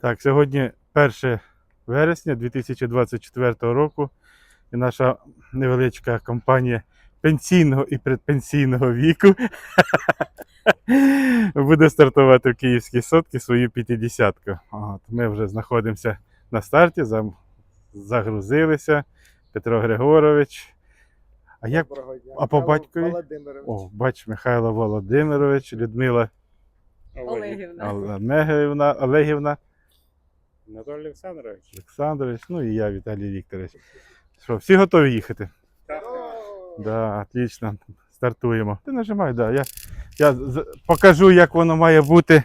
Так, сьогодні 1 вересня 2024 року. І наша невеличка компанія пенсійного і предпенсійного віку буде стартувати в Київській сотці свою 50-ку. От, ми вже знаходимося на старті, загрузилися. Петро Григорович. А як а по батькові? О, бач, Михайло Володимирович, Людмила Олегівна. Олегівна, Олегівна, Анатолій Олександрович. Олександрович, ну і я, Віталій Вікторович. Що, всі готові їхати? Да, отлично. Стартуємо. Ти нажимай, да. Я, я покажу, як воно має бути.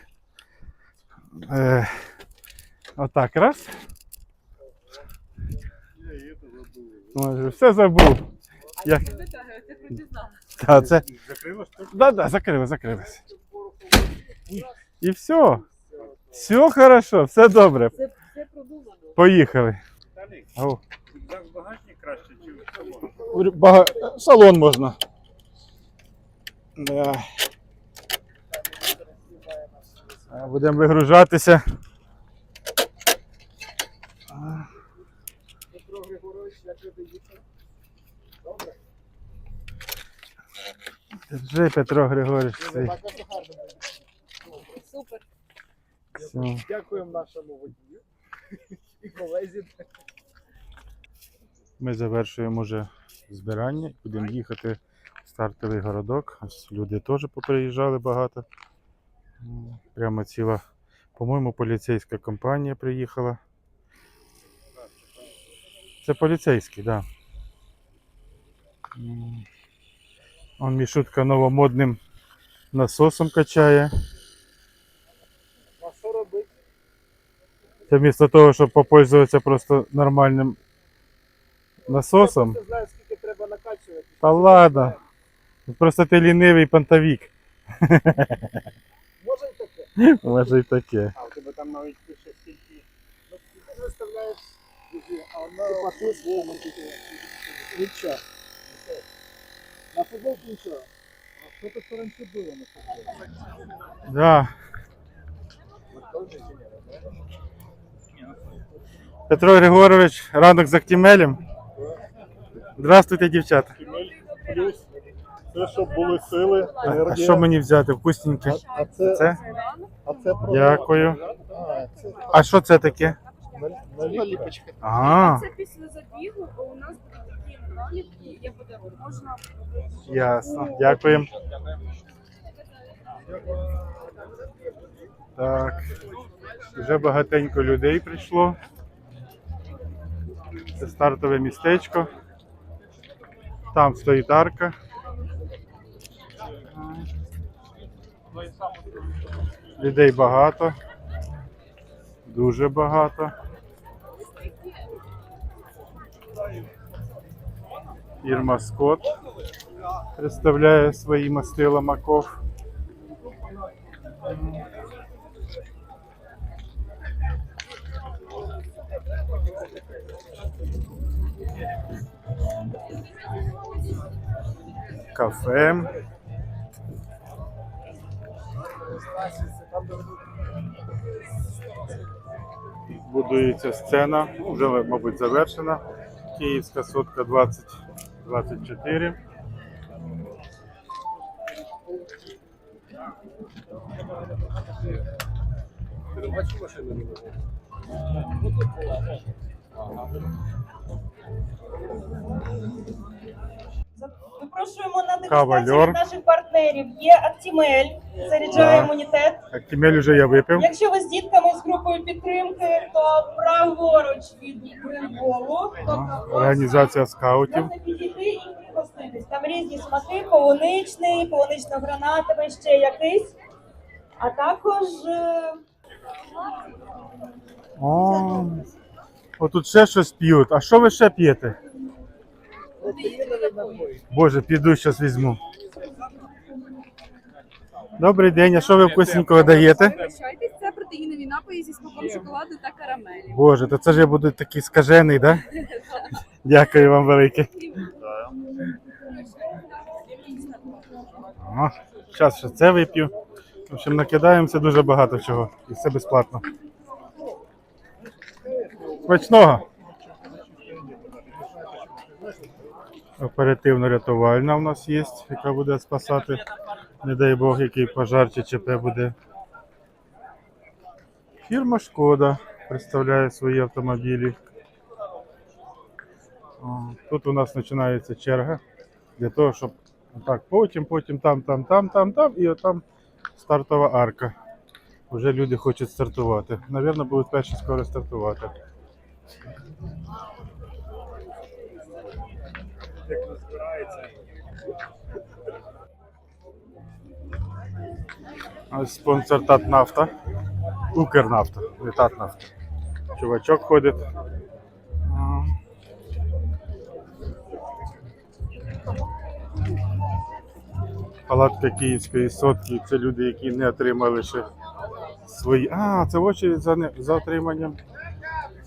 Е, отак, раз. Може, все забув. Як... Ти витягує, ти прочитав. Та, це... Закрило що? Да, да, закрили, закрилися. І все. Все хорошо, все добре. Продумано. Поїхали. Ау. як в багажник краще, чи в салон? Бага... Салон можна. Да. Будемо вигружатися. Петро Григорович, як ви доїхали? Добре? Держи, Петро Григорович. цей. Супер. Все. Дякуємо нашому водію і колезі. Ми завершуємо вже збирання. Будемо їхати в стартовий городок. Ось люди теж поприїжджали багато. Прямо ціла, по-моєму, поліцейська компанія приїхала. Це поліцейський, так. Да. Он Мішутка новомодним насосом качає. А що робити? Це вмісто того, щоб попользуватися просто нормальним насосом. Я знаю, скільки треба накачувати. Та ладно. Просто ти лінивий понтовік. Може і таке? Може й таке. А, у тебе там навіть пише скільки. Ну, ти виставляєш, а воно футболку Нічого. На футболку нічого. А що тут раніше було на футболку? Да. Петро Григорович, ранок з Актімелем. Здравствуйте, дівчата. Плюс це, щоб були сили, А, а що мені взяти? Вкусненьке. А це, Це? а це про... Дякую. А, це А що це таке? наліпочка. А, Це після забігу, бо у нас будуть такі наліпки, є подарунок. Можна ясно. Дякуємо. Так. Вже багатенько людей прийшло. Це стартове містечко. Там стоїть арка. Людей багато. Дуже багато. Ірма Скотт представляє свої мастила Маков. Кафе. Будується сцена, вже, мабуть, завершена. Київська сотка 2024. Запрошуємо на дегустацію Кавальор. від наших партнерів. Є Актімель, заряджає імунітет. Актімель вже я випив. Якщо ви з дітками з групою підтримки, то праворуч від тобто Організація скаутів. можна підійти і пригоститись. Там різні смаки, полуничний, полунично-гранатовий, ще якийсь. А також е, О, отут ще щось п'ють. А що ви ще п'єте? Боже, піду щось візьму. Добрий день, а що ви вкусненького даєте? Прощайтесь, це протеїнові напої зі смаком шоколаду та карамелі. Боже, то це ж я буду такий скажений, да? Дякую вам велике. Зараз ще це вип'ю. В общем, накидаємося дуже багато чого. І все безплатно. Смачного! Оперативно-рятувальна у нас є, яка буде спасати, не дай Бог, який пожар чи ЧП буде. Фірма Шкода представляє свої автомобілі. Тут у нас починається черга для того, щоб так, потім, потім там, там, там, там, там, і отам стартова арка. Вже люди хочуть стартувати. Навірно, будуть перші скоро стартувати. Ось спонсор Татнафта. Укрнафта, не Татнафта. Чувачок ходить. Палатка Київської сотки. Це люди, які не отримали ще свої. А, це очередь за, не... за отриманням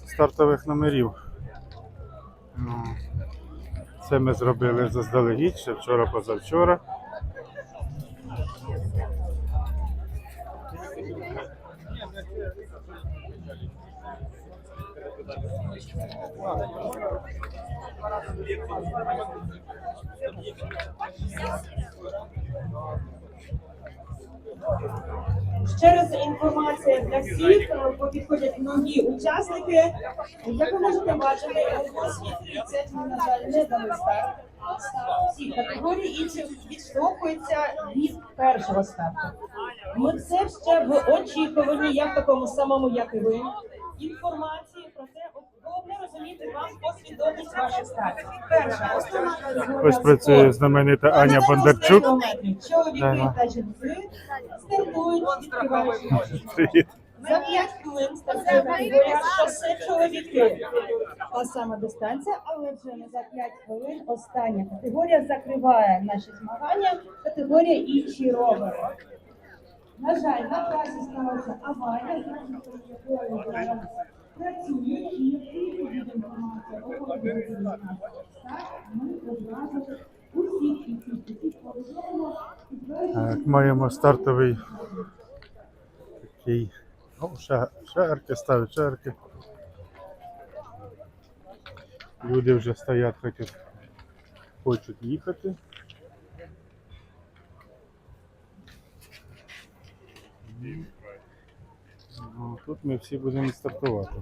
стартових номерів. Це ми зробили заздалегідь ще вчора, позавчора. Ще раз інформація для всіх, е, бо підходять нові учасники. Як ви можете бачити, у освітлюється, ми, на жаль, не дали старт. Всі категорії інші відштовхуються від першого старту. Ми все ще в очікуванні, я в такому самому, як і ви. Інформації про те, головне розуміти вам послідовність ваших стартів. Перша основна Ось працює знаменита Аня Бондарчук. Чоловіки та жінки стартують, відкриваючи. Привіт. За 5 хвилин стартує шосе чоловіки. Та сама дистанція, але вже не за 5 хвилин. Остання категорія закриває наші змагання. Категорія інші ровери. На жаль, на трасі сталася аварія, працює і тільки буде Так. Маємо стартовий такий. О, ще, ще арки ставлять, ще. Люди вже стоять, хочуть, хочуть їхати. Тут ми всі будемо стартувати.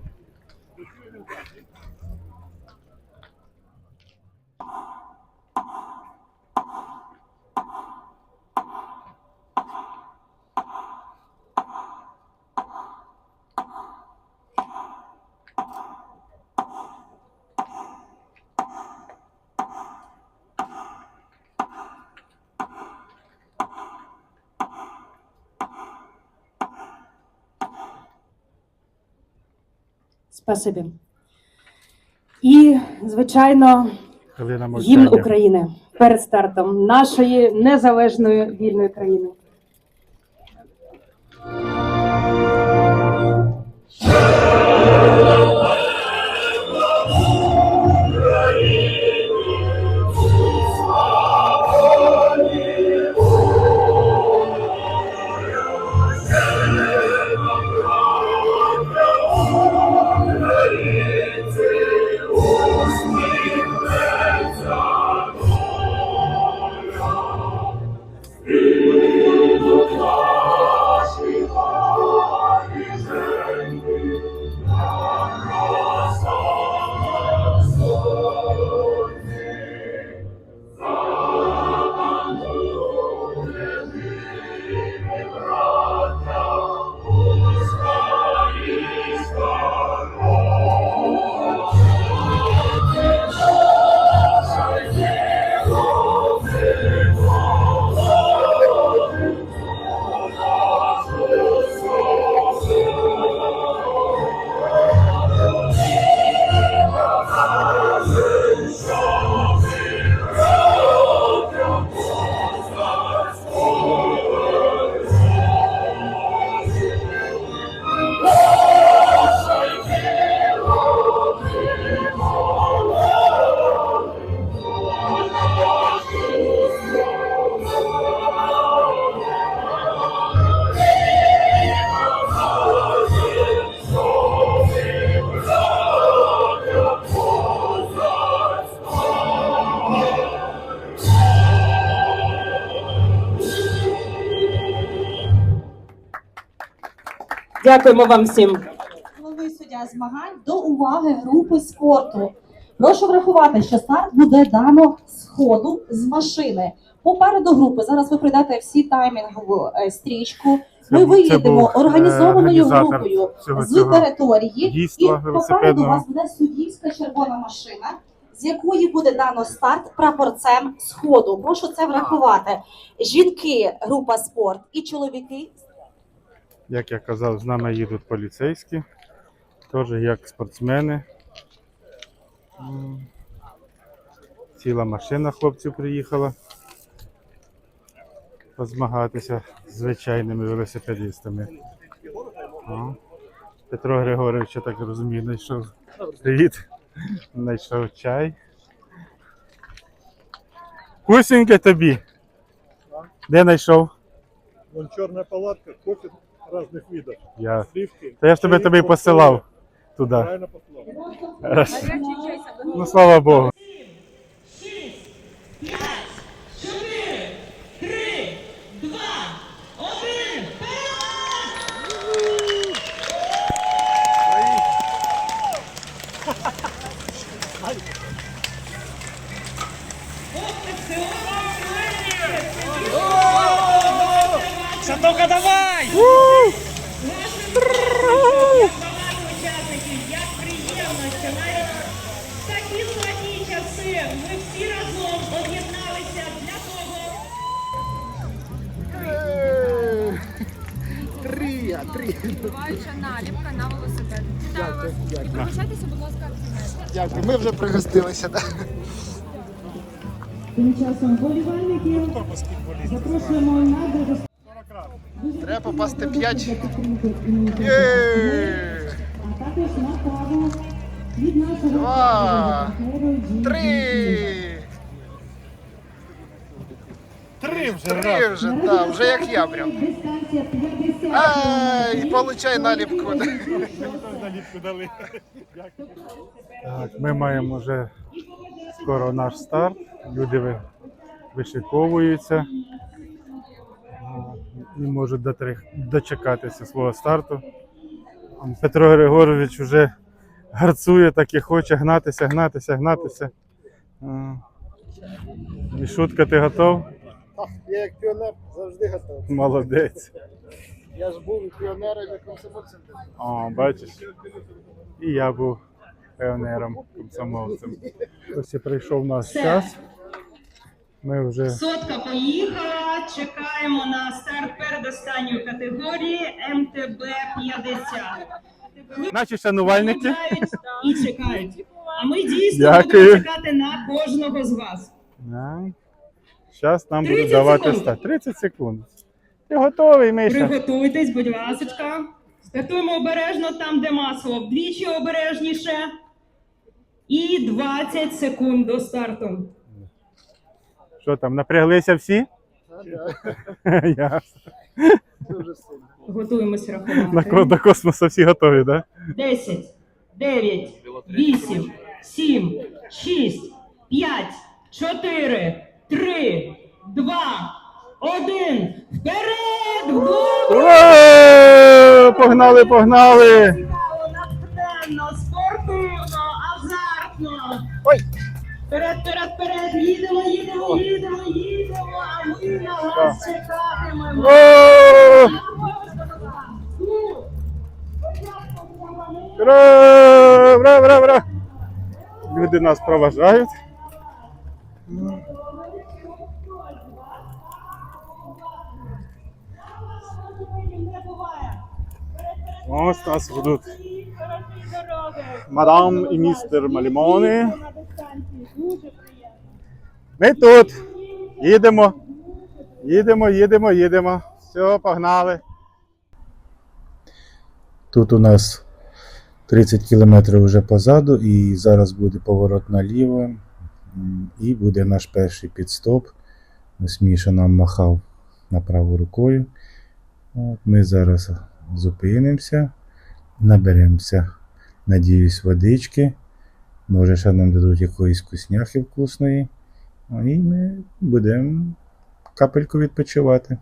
Спасибі. І, звичайно, гімн. України перед стартом нашої незалежної вільної країни. Дякуємо вам всім. головний суддя змагань до уваги групи спорту. Прошу врахувати, що старт буде дано з ходу з машини. Попереду групи зараз ви пройдете всі таймінгову е, стрічку. Це Ми був- це виїдемо був, е, організованою організатор групою цього- з цього території, і попереду у велосипедного. вас буде суддівська червона машина, з якої буде дано старт прапорцем сходу. Прошу це врахувати. Жінки, група спорт і чоловіки Як я казав, з нами їдуть поліцейські, теж як спортсмени. Ціла машина хлопців приїхала позмагатися з звичайними велосипедистами. О, Петро Григорович, я так розумію, знайшов привіт. Знайшов чай. Кусіньке тобі. Де знайшов? Вон черная палатка, кофе разных видов. Я. Сливки. Та я ж тебе тобі посилав туди. Правильно посилав. Раз. Ну слава Богу. Кабінет. Ми вже пригостилися. Да? Тим часом болівальники запрошуємо на дегустацію. Треба попасти 5. А також на від нашого Два. Три. Три вже Три вже, да, вже як я прям. 50 Ай, получай наліпку. Так, ми маємо вже скоро наш старт. Люди вишиковуються. Не можуть дочекатися свого старту. Петро Григорович вже гарцує, так і хоче гнатися, гнатися, гнатися. А. Мішутка, ти готов? Я як піонер завжди готовий. Молодець. Я ж був і піонером, і комсомольцем. О, бачиш. І я був піонером, комсомольцем. Ось і прийшов наш час. Ми вже сотка поїхала. Чекаємо на старт передостанньої категорії МТБ 50. наші шанувальники. Чекають і чекають. А ми дійсно Дякую. будемо чекати на кожного з вас. Зараз нам будуть давати секунд. старт. 30 секунд. Ти готовий, Миша? Приготуйтесь, будь ласочка. Стартуємо обережно там, де масло. Вдвічі обережніше. І 20 секунд до старту. Що там, напряглися всі? Ясно. Дуже сильно. Готуємося На рахувати. ко- До космосу всі готові, так? 10, 9, 8, 7, 6, 5, 4, 3, 2, 1. Вперед! Да? Погнали, погнали! Цікаво, натхненно, спортивно, азартно. Ой. Вперед, вперед, вперед, їдемо, їдемо, їдемо, їдемо, а ми на вас чекатимемо. О! Ура! Бра, бра! Люди нас проважають. Ось нас ведуть мадам і містер Малімони. Ми тут. Їдемо. Їдемо, їдемо, їдемо. Все, погнали. Тут у нас 30 кілометрів вже позаду, і зараз буде поворот наліво. І буде наш перший підстоп. Ось Міша нам махав направо рукою. От, ми зараз зупинимося, наберемося, надіюсь, водички. Може, ще нам дадуть якоїсь вкусняхи вкусної. А, І ми будемо капельку відпочивати.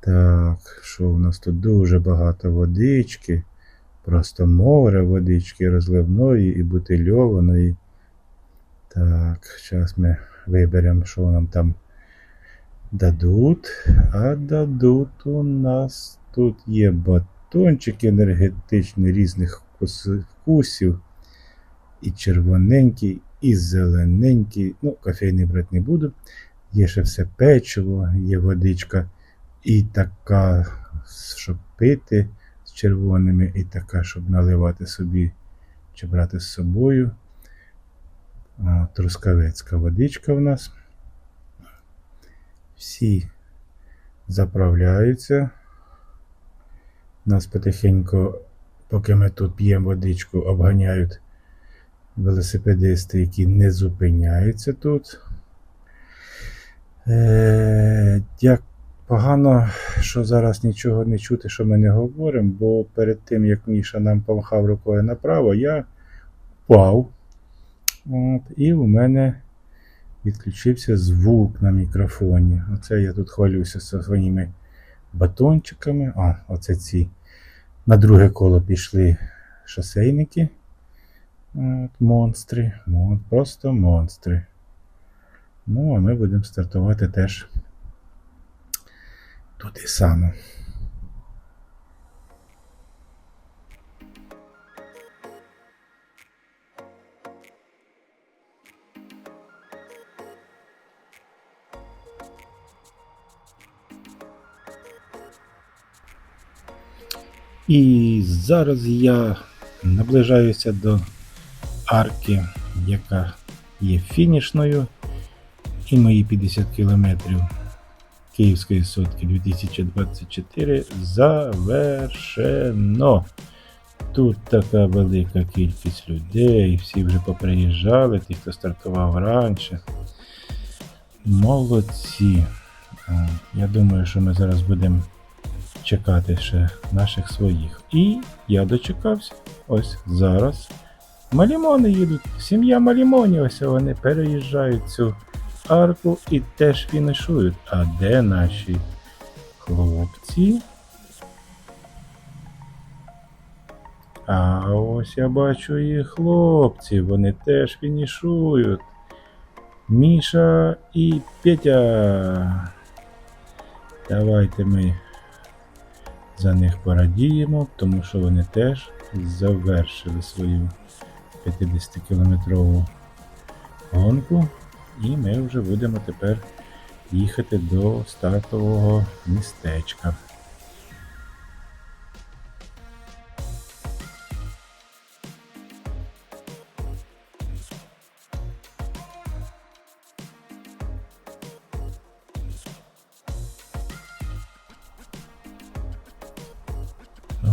Так, що у нас тут дуже багато водички, просто море водички розливної і бутильованої. Так, зараз ми виберемо, що нам там дадуть. А дадуть у нас тут є батончики енергетичні різних вкусів. І червоненький, і зелененький. Ну, кофейний брати не буду. Є ще все печиво, є водичка і така, щоб пити з червоними, і така, щоб наливати собі чи брати з собою. Трускавецька водичка в нас. Всі заправляються. Нас потихеньку, поки ми тут п'ємо водичку, обганяють велосипедисти, які не зупиняються тут. Е, як погано, що зараз нічого не чути, що ми не говоримо, бо перед тим, як Міша нам помахав рукою направо, я впав. От, і у мене відключився звук на мікрофоні. Оце я тут хвалюся зі своїми батончиками. А, оце ці. На друге коло пішли шосейники. От, монстри. Мон, просто монстри. Ну, а ми будемо стартувати теж туди само. І зараз я наближаюся до арки, яка є фінішною. І мої 50 кілометрів Київської сотки 2024 завершено. Тут така велика кількість людей, всі вже поприїжджали, ті, хто стартував раніше. Молодці. Я думаю, що ми зараз будемо чекати ще наших своїх. І я дочекався. Ось зараз. Малімони їдуть. Сім'я Малімоні, ось вони переїжджають цю арку і теж фінішують. А де наші хлопці? А ось я бачу і хлопці, вони теж фінішують. Міша і Петя. Давайте ми за них порадіємо, тому що вони теж завершили свою 50-кілометрову гонку. І ми вже будемо тепер їхати до стартового містечка.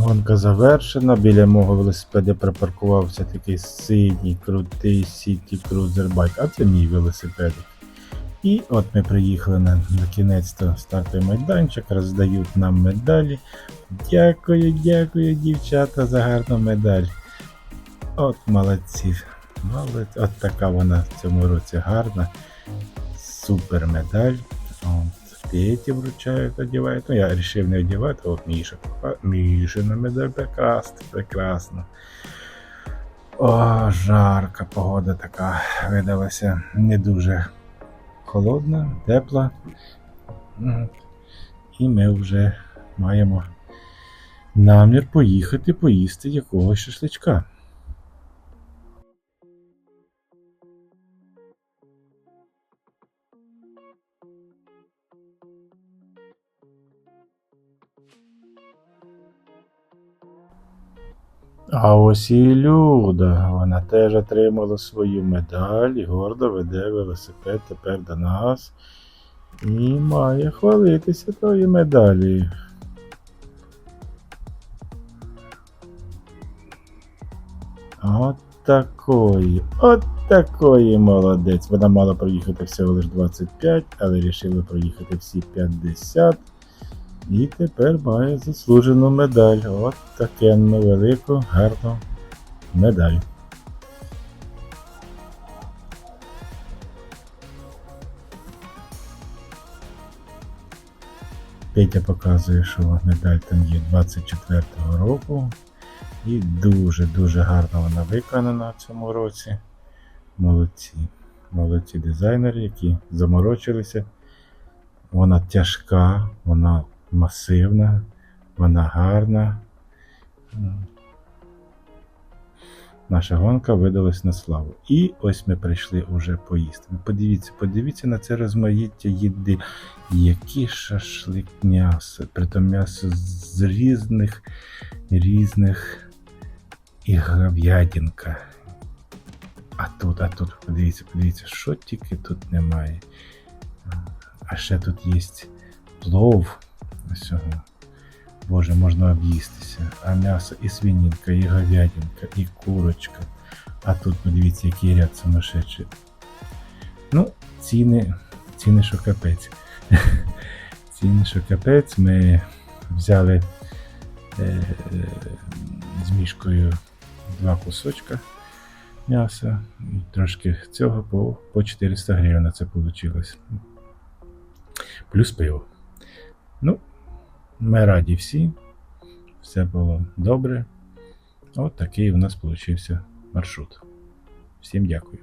Гонка завершена. Біля мого велосипеда припаркувався такий синій, крутий City Cruiser Bike, а це мій велосипед. І от ми приїхали на, на кінець то стартовий майданчик, роздають нам медалі. Дякую, дякую, дівчата, за гарну медаль. От молодці. Молодці. От така вона в цьому році гарна. Супер медаль. От, Петі вручають. Ну, я вирішив не одягати, от Міша. Мішина медаль прекрасна, прекрасно. О, жарка погода така видалася не дуже холодна, тепла. І ми вже маємо намір поїхати поїсти якогось шашличка. А ось і Люда, вона теж отримала свою медаль і гордо веде велосипед тепер до нас. І має хвалитися тою медаллю. От такої, от такої молодець. Вона мала проїхати всього лише 25, але вирішила проїхати всі 50. І тепер має заслужену медаль. От такенну велику, гарну медаль. Петя показує, що медаль там є 24-го року. І дуже-дуже гарно вона виконана в цьому році. Молодці. Молодці дизайнери, які заморочилися. Вона тяжка, вона масивна, вона гарна. Наша гонка видалась на славу. І ось ми прийшли уже поїсти. Подивіться, подивіться на це розмаїття їди. Які шашлик м'ясо. Притом м'ясо з різних, різних і говядинка. А тут, а тут, подивіться, подивіться, що тільки тут немає. А ще тут є плов. Ось цього. Боже, можна об'їстися. А м'ясо і свинінка, і говядинка, і курочка. А тут подивіться, який ряд сумасшедший. Ну, ціни, ціни, що капець. ціни, що капець. Ми взяли е, з мішкою два кусочка м'яса і трошки цього по, по 400 гривень це вийшло. Плюс пиво. Ну, ми раді всі. Все було добре. От такий у нас вийшов маршрут. Всім дякую.